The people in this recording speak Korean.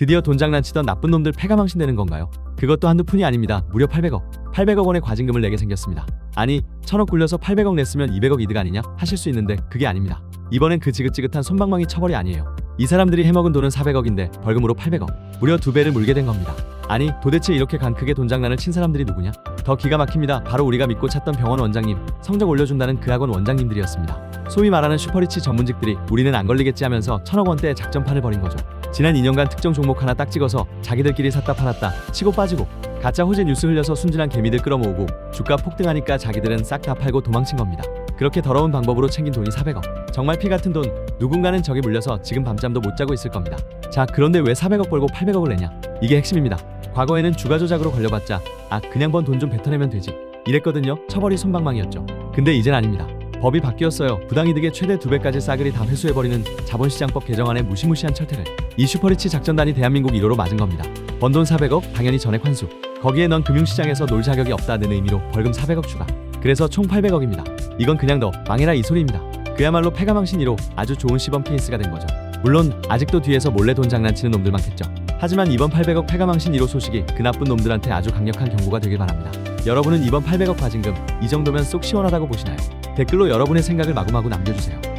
드디어 돈 장난치던 나쁜 놈들 패가망신되는 건가요? 그것도 한두 푼이 아닙니다. 무려 800억. 800억 원의 과징금을 내게 생겼습니다. 아니, 천억 굴려서 800억 냈으면 200억 이득 아니냐? 하실 수 있는데 그게 아닙니다. 이번엔 그 지긋지긋한 손방망이 처벌이 아니에요. 이 사람들이 해먹은 돈은 400억인데 벌금으로 800억. 무려 두 배를 물게 된 겁니다. 아니, 도대체 이렇게 간 크게 돈 장난을 친 사람들이 누구냐? 더 기가 막힙니다. 바로 우리가 믿고 찾던 병원 원장님, 성적 올려준다는 그 학원 원장님들이었습니다. 소위 말하는 슈퍼리치 전문직들이 우리는 안 걸리겠지 하면서 천억 원대의 작전판을 벌인 거죠. 지난 2년간 특정 종목 하나 딱 찍어서 자기들끼리 샀다 팔았다 치고 빠지고 가짜 호재 뉴스 흘려서 순진한 개미들 끌어모으고 주가 폭등하니까 자기들은 싹 다 팔고 도망친 겁니다. 그렇게 더러운 방법으로 챙긴 돈이 400억. 정말 피 같은 돈. 누군가는 적에 물려서 지금 밤잠도 못 자고 있을 겁니다. 자, 그런데 왜 400억 벌고 800억을 내냐? 이게 핵심입니다. 과거에는 주가 조작으로 걸려봤자 아 그냥 번 돈 좀 뱉어내면 되지. 이랬거든요. 처벌이 손방망이었죠. 근데 이젠 아닙니다. 법이 바뀌었어요. 부당이득의 최대 두 배까지 싸그리 다 회수해버리는 자본시장법 개정안의 무시무시한 철퇴를 이 슈퍼리치 작전단이 대한민국 1호로 맞은 겁니다. 번 돈 400억 당연히 전액 환수. 거기에 넌 금융시장에서 놀 자격이 없다는 의미로 벌금 400억 추가. 그래서 총 800억입니다. 이건 그냥 너 망해라 이 소리입니다. 그야말로 패가망신 1호 아주 좋은 시범 케이스가 된 거죠. 물론 아직도 뒤에서 몰래 돈 장난치는 놈들 많겠죠. 하지만 이번 800억 패가망신 1호 소식이 그 나쁜 놈들한테 아주 강력한 경고가 되길 바랍니다. 여러분은 이번 800억 과징금 이 정도면 쏙 시원하다고 보시나요? 댓글로 여러분의 생각을 마구마구 남겨주세요.